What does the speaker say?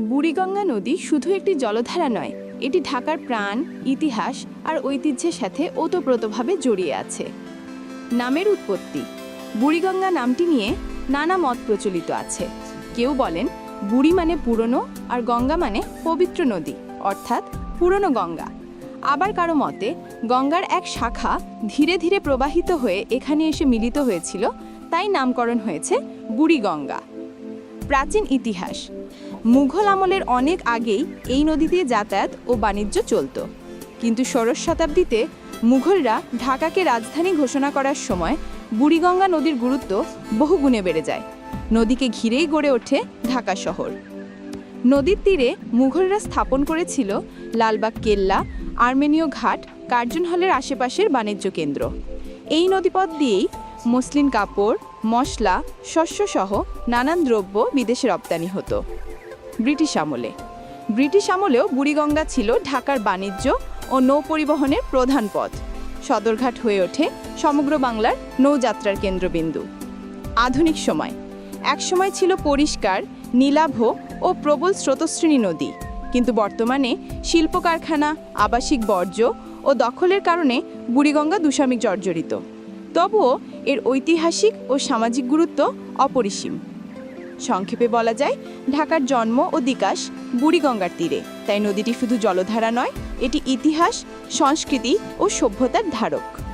বুড়িগঙ্গা নদী শুধু একটি জলধারা নয়, এটি ঢাকার প্রাণ, ইতিহাস আর ঐতিহ্যের সাথে ওতপ্রোতভাবে জড়িয়ে আছে। নামের উৎপত্তি। বুড়িগঙ্গা নামটি নিয়ে নানা মত প্রচলিত আছে। কেউ বলেন বুড়ি মানে পুরনো আর গঙ্গা মানে পবিত্র নদী, অর্থাৎ পুরনো গঙ্গা। আবার কারও মতে, গঙ্গার এক শাখা ধীরে ধীরে প্রবাহিত হয়ে এখানে এসে মিলিত হয়েছিল, তাই নামকরণ হয়েছে বুড়িগঙ্গা। প্রাচীন ইতিহাস। মুঘল আমলের অনেক আগেই এই নদী দিয়ে যাতায়াত ও বাণিজ্য চলত। কিন্তু ষোড়শ শতাব্দীতে মুঘলরা ঢাকাকে রাজধানী ঘোষণা করার সময় বুড়িগঙ্গা নদীর গুরুত্ব বহুগুণে বেড়ে যায়। নদীকে ঘিরেই গড়ে ওঠে ঢাকা শহর। নদীর তীরে মুঘলরা স্থাপন করেছিল লালবাগ কেল্লা, আর্মেনীয় ঘাট, কার্জন হলের আশেপাশের বাণিজ্য কেন্দ্র। এই নদীপথ দিয়েই মসলিন কাপড়, মশলা, শস্যসহ নানান দ্রব্য বিদেশে রপ্তানি হতো। ব্রিটিশ আমলে। ব্রিটিশ আমলেও বুড়িগঙ্গা ছিল ঢাকার বাণিজ্য ও নৌ পরিবহনের প্রধান পথ। সদরঘাট হয়ে ওঠে সমগ্র বাংলার নৌযাত্রার কেন্দ্রবিন্দু। আধুনিক সময়। একসময় ছিল পরিষ্কার, নীলাভ ও প্রবল স্রোতশ্রেণী নদী। কিন্তু বর্তমানে শিল্প কারখানা আবাসিক বর্জ্য ও দখলের কারণে বুড়িগঙ্গা দুষামিক জর্জরিত। তবুও এর ঐতিহাসিক ও সামাজিক গুরুত্ব অপরিসীম। সংক্ষেপে বলা যায়, ঢাকার জন্ম ও বিকাশ বুড়িগঙ্গার তীরে। তাই নদীটি শুধু জলধারা নয়, এটি ইতিহাস, সংস্কৃতি ও সভ্যতার ধারক।